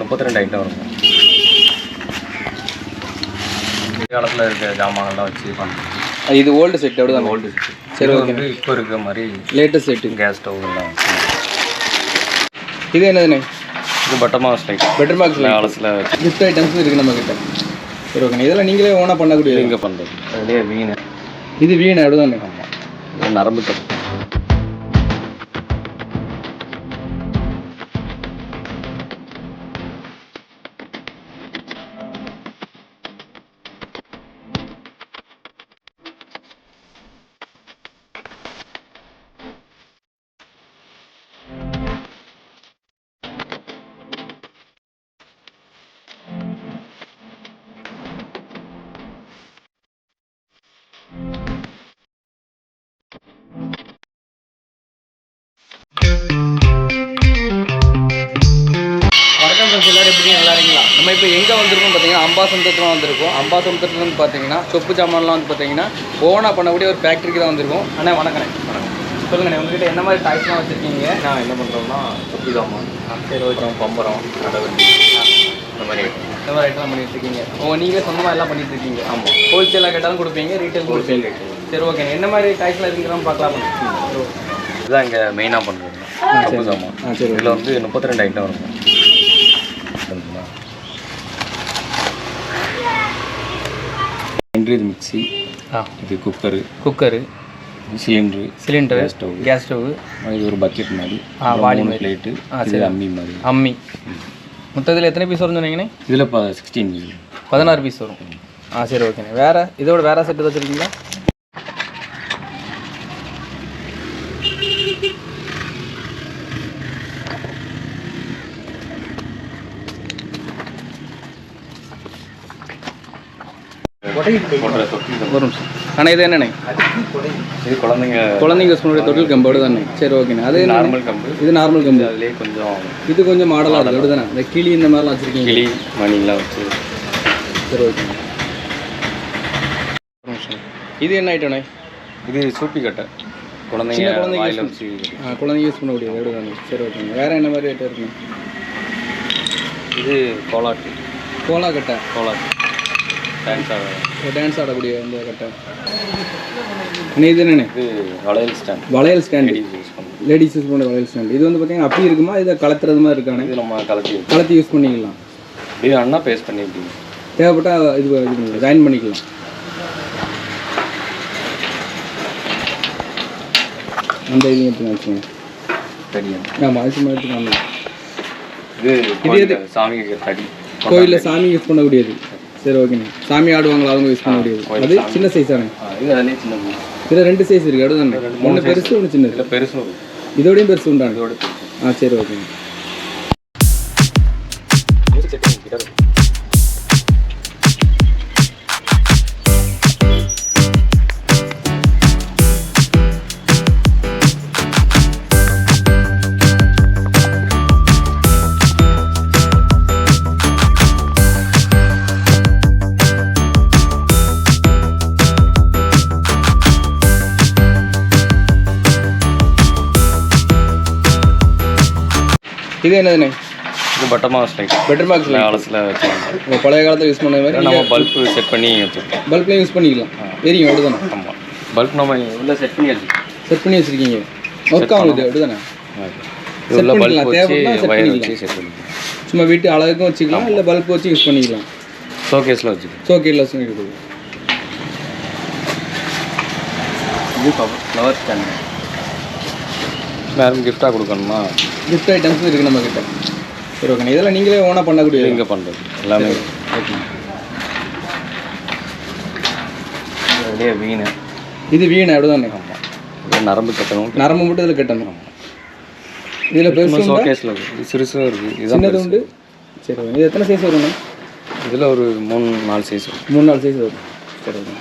முப்பத்தி ரெண்டு ஐட்டம் இருக்கும் காலத்தில் இருக்க ஜாமான்லாம் வச்சு பண்ணுறோம் இது ஓல்டு செட் அப்படிதான் ஓல்டு சரி, சரி. வந்து இப்போ இருக்க மாதிரி லேட்டஸ்ட் செட்டு கேஸ் ஸ்டவ் எல்லாம் இது என்னதுண்ணே? இது பட்டமா ஸ்லைட் பெட்டர் பாக்ஸில் காலத்தில் கிஃப்ட் ஐட்டம்ஸ் இருக்குது நம்ம கிட்ட சரி ஓகேண்ணே இதெல்லாம் நீங்களே ஓனாக பண்ணக்கூடியது இங்கே பண்ணுறது அதுலேயே வீணு. இது வீணை அப்படிதானே ஆமாம் நரம்பு கட்டு வணக்கம் ஃப்ரெண்ட்ஸ் எல்லாரும் எப்படி நல்லா இருக்கீங்களா? நம்ம இப்போ எங்கே வந்திருக்கோம் பார்த்தீங்கன்னா அம்பாசமுத்திரத்தில் வந்திருக்கோம். அம்பாசமுத்திரத்தில் வந்து பார்த்தீங்கன்னா சொப்பு ஜாமான்லாம் வந்து பார்த்தீங்கன்னா ஓனாக பண்ணக்கூடிய ஒரு ஃபேக்ட்ரிக்கு தான் வந்திருக்கோம். அண்ணா வணக்கண்ணே சொல்லுங்கண்ணே உங்ககிட்ட என்ன மாதிரி டாய்ஸ்லாம் வச்சுருக்கீங்க? நான் என்ன பண்ணுறோம்னா சொப்பு ஜாமான் சரி வச்சோம் பம்பரம் கடவண்டி இந்த மாதிரி. இந்த மாதிரி ஐட்டம் பண்ணி வச்சுருக்கீங்க ஓ நீங்களே சொந்தமாக எல்லாம் பண்ணிட்டு இருக்கீங்க. ஆமாம் ஹோல்சேலாக கேட்டாலும் கொடுப்பீங்க ரீட்டைல் கொடுப்பீங்க. சரி ஓகே என்ன மாதிரி டாய்ஸ்லாம் இருக்குறான்னு பார்க்கலாம். இதுதான் இங்கே மெயினாக பண்ணுறது சொப்பு ஜாமான் ஆ சரி இதில் வந்து முப்பத்தி ரெண்டு ஐட்டம் இருக்கும்? இது மிக்ஸி ஆ. இது cooker cooker cylinder cylinder stove. Gas stove இது ஒரு பக்கெட் மாதிரி. ஆ, வாளி மாதிரி. பிளேட்டு இது சரி. அம்மி மாதிரி. அம்மி. மொத்தத்தில் எத்தனை பீஸ் வரும் சொன்னீங்கண்ணே? இதில் இப்போ சிக்ஸ்டீன் பதினாறு பீஸ் வரும். ஆ சரி ஓகேண்ணே வேறு இதோட வேறு செட்டு வச்சுருக்கீங்களா ஒரு நிமிஷம் அண்ணா இது என்னண்ணே? இது குழந்தைங்க குழந்தைங்க பண்ணுற தொட்டில் கம்போடு தானே சரி ஓகேண்ணே. அது நார்மல் கம்பு இது நார்மல் கம்பு அதுலேயே கொஞ்சம் இது கொஞ்சம் மாடலாக இருக்குது அப்படி தானே? இந்த கிளி இந்த மாதிரிலாம் வச்சுருக்கீங்க. கிளி மணிலாம் வச்சு. சரி ஓகே ஒரு நிமிஷம் இது என்ன ஐட்டம்ண்ணே இது சூப்பி கட்டை. குழந்தைங்க குழந்தைங்க குழந்தைங்க யூஸ் பண்ணக்கூடியது அப்படி தானே சரி ஓகேங்க வேறு என்ன மாதிரி ஐட்டம் இருக்குண்ணே? இது கோலாட்டு. கோலா கட்டை கோலாட்டு. டான்ஸ் ஆட. டான்ஸ் ஆடக்கூடிய இந்த கட்டை அண்ணே இது என்னண்ணே? இது வளையல் ஸ்டாண்ட் வளையல் ஸ்டாண்டு லேடிஸ் யூஸ் பண்ணுற வளையல் ஸ்டாண்டு இது வந்து பார்த்தீங்கன்னா அப்படி இருக்குமா? இதை கலத்துறது மாதிரி இருக்கானே இது நம்ம கலத்தி. கலத்தி யூஸ் பண்ணிக்கலாம். இது அண்ணா பேஸ்ட் பண்ணி இப்படி தேவைப்பட்டா இது இது ஜாயின் பண்ணிக்கலாம். அந்த இதையும் எடுத்து வச்சுக்கோங்க தெரியும். ஆமாம் அது எடுத்துக்காங்க இது கோயில்ல சாமிக்கு தடி. கோயிலில் சாமி யூஸ் பண்ணக்கூடியது. சரி ஓகேண்ணே சாமி ஆடுவாங்களா? அவங்க யூஸ் பண்ணக்கூடியது கோயில் அது. சின்ன மீன். இதில் ரெண்டு சைஸ் இருக்குது அப்படி தானே ஒன்று பெருசு ஒன்று சின்னது. இதில் பெருசும். இதோடையும் பெருசு உண்டாங்க இதோட. ஆ சரி ஓகேங்க இது என்னதுண்ணே இது பட்டமா ஸ்லைட் பெட்டர் பாக்ஸில் காலத்தில் வச்சுருக்கோம் பழைய காலத்தில் யூஸ் பண்ண மாதிரி நம்ம பல்பு செட் பண்ணி வச்சுருக்கோம். பல்ப்லேயும் யூஸ் பண்ணிக்கலாம். எரியும் அப்படி தானே ஆமாம் பல்ப் நம்ம உள்ள செட் பண்ணி வச்சுருக்கோம். செட் பண்ணி வச்சுருக்கீங்க. ஒர்க் ஆகுது அப்படி தானே இது உள்ள. பல்ப் வச்சு வயர் செட் பண்ணிக்கலாம். சும்மா வீட்டு அழகுக்கும் வச்சுக்கலாம் இல்லை பல்ப் வச்சு யூஸ் பண்ணிக்கலாம். ஷோகேஸில் வச்சுருக்கோம் சோக்கேட்டில் வச்சு இருக்குது இது ஃப்ளவர் ஸ்டாண்ட் யாரும் கிஃப்டாக கொடுக்கணுமா? கிஃப்ட் ஐட்டம்ஸ் இருக்குது நம்ம கிட்ட சரி ஓகே இதெல்லாம் நீங்களே ஓனாக பண்ணக்கூடியது இங்கே பண்ணுறது எல்லாமே. ஓகே அப்படியே வீணு. இது வீணை அப்படி தானே ஆமாம் இது நரம்பு கட்டணும். நரம்பு மட்டும் இதில் கட்டணும். இதில் பெருசு? ஷோகேஸில் இருக்குது இது சிறுசும் இருக்குது இதுதான் சின்னது உண்டு. சரி ஓகே இது எத்தனை சைஸ் வரும்ண்ணே இதில் ஒரு மூணு நாலு சைஸ் மூணு நாலு சைஸ் வரும். சரி ஓகே